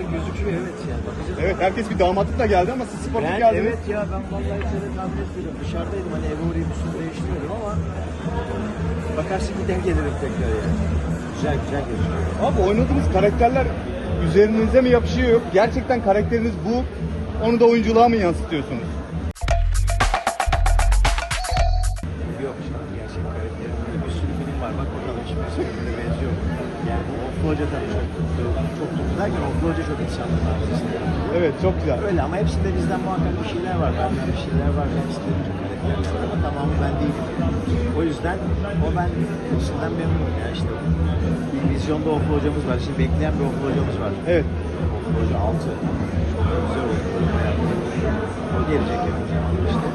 güzel gözüküyor evet yani. Bakacağız. Evet herkes bir damatlıkla geldi ama siz sportif Ben, geldiniz. evet ya ben vallahi şöyle tahmin etmiyorum. Dışarıdaydım hani eve uğrayıp üstümü değiştiriyordum ama bakarsın bir denk gelirim tekrar yani. Güzel güzel gözüküyor. Abi oynadığınız karakterler üzerinize mi yapışıyor yok? Gerçekten karakteriniz bu. Onu da oyunculuğa mı yansıtıyorsunuz? Yok an gerçek karakterimde bir sürü film var. Bak bakalım hiçbirisi birbirine benziyor. Yani Oflu Hoca tabii çok, çok tuttu derken Oflu Hoca çok insanlı arasında. Evet çok güzel. Öyle ama hepsinde bizden muhakkak bir şeyler var. Benden bir şeyler var. Hepsinde karakterler var ama tamamı ben değilim. O yüzden o ben hepsinden memnunum ya işte. Bir vizyonda Oflu hocamız var. Şimdi bekleyen bir Oflu hocamız var. Evet. Oflu hoca 6. Çok da güzel oldu. O gelecek yakın zamanda işte.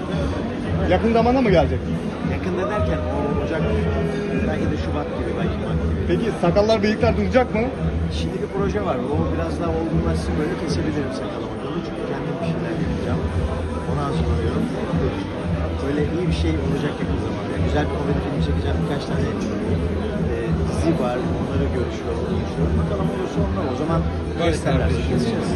Yakın zamanda mı gelecek? Yakında derken o Ocak belki de Şubat gibi belki Mart gibi. Peki sakallar bıyıklar duracak mı? Şimdi bir proje var. O biraz daha olgunlaşsın böyle kesebilirim sakalımı. Çünkü kendim bir şeyler yapacağım. Ona hazırlanıyorum. Böyle iyi bir şey olacak yakın zamanda. Yani güzel bir komedi filmi çekeceğim. Birkaç tane e, dizi var. Onları görüşüyorum. görüşüyorum. Bakalım olursa onlar. O zaman gösterlerse keseceğiz.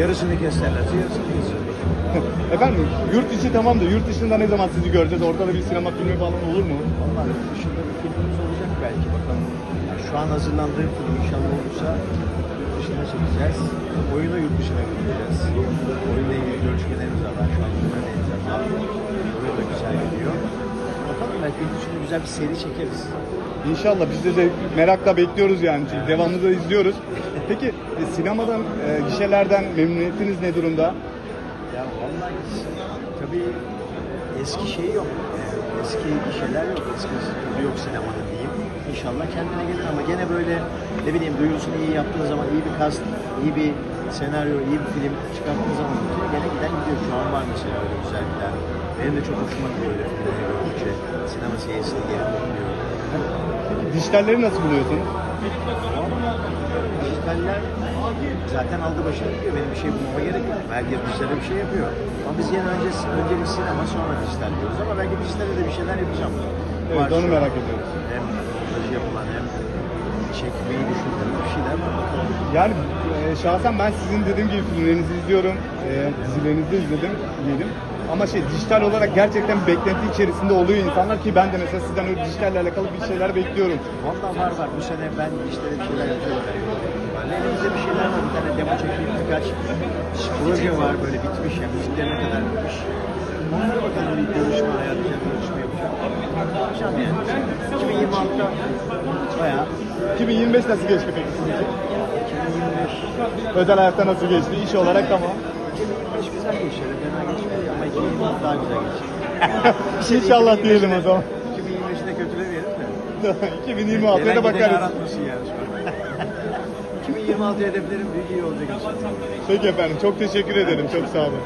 Yarısını keserlerse yarısını keseceğiz. Efendim yurt içi tamam da yurt dışında ne zaman sizi göreceğiz? Ortada bir sinema filmi falan olur mu? Vallahi yurt dışında bir filmimiz olacak belki bakalım. Şu an hazırlandığım film inşallah olursa yurt dışına çekeceğiz. Oyunu yurt dışına götüreceğiz. Oyunla ilgili görüşmelerimiz var. Ben şu an bunları imzaladım. Oyun da güzel gidiyor. Bakalım belki yurt dışında güzel bir seri çekeriz. İnşallah biz de zevk- merakla bekliyoruz yani. Çünkü Devamlı da izliyoruz. Peki e, sinemadan, e, gişelerden memnuniyetiniz ne durumda? Ya vallahi tabii eski şey yok. Eski şeyler yok. Eski tadı yok sinemanın diyeyim. İnşallah kendine gelir ama gene böyle ne bileyim duyurusunu iyi yaptığın zaman iyi bir kast, iyi bir senaryo, iyi bir film çıkarttığın zaman bitiyor. Gene giden gidiyor. Şu an var mesela öyle güzel gider. Benim de çok hoşuma gidiyor öyle filmleri gördükçe. Sinema serisine geri dönüyor. Dijitalleri nasıl buluyorsunuz? Dijitaller zaten aldı başını gidiyor. Benim bir şey bulmama gerek yok. Herkes dijitale bir şey yapıyor. Ama biz yine önce, öncelik sinema sonra dijital diyoruz. Ama belki dijitale de bir şeyler yapacağım. Evet, Var onu şu merak ediyoruz. Hem montaj yapılan hem çekmeyi düşündüğüm bir şeyler var. Bakalım. Yani e, şahsen ben sizin dediğim gibi filmlerinizi izliyorum, e, dizilerinizi de izledim diyelim. Ama şey dijital olarak gerçekten beklenti içerisinde oluyor insanlar ki ben de mesela sizden öyle dijitalle alakalı bir şeyler bekliyorum. Valla var var. Bu sene ben işte bir şeyler yapıyorum. Elimizde bir şeyler var. Bir tane demo çekeyim birkaç proje var böyle bitmiş ya. Müziklerine kadar bitmiş. Onlara bakalım bir görüşme hayatıyla görüşme yapacağım. Yapacağım yani. 2026'da bayağı 2025 nasıl geçti peki sizin için? 2025 Özel hayatta nasıl geçti? İş olarak tamam. 2025 güzel geçer. Fena geçmedi ama 2026 daha güzel geçer. İnşallah diyelim o zaman. 2025'i de kötülemeyelim de. 2026'ya da bakarız. yani şu an. 2026 hedeflerim büyük iyi olacak inşallah. Peki efendim çok teşekkür ederim. Çok sağ olun.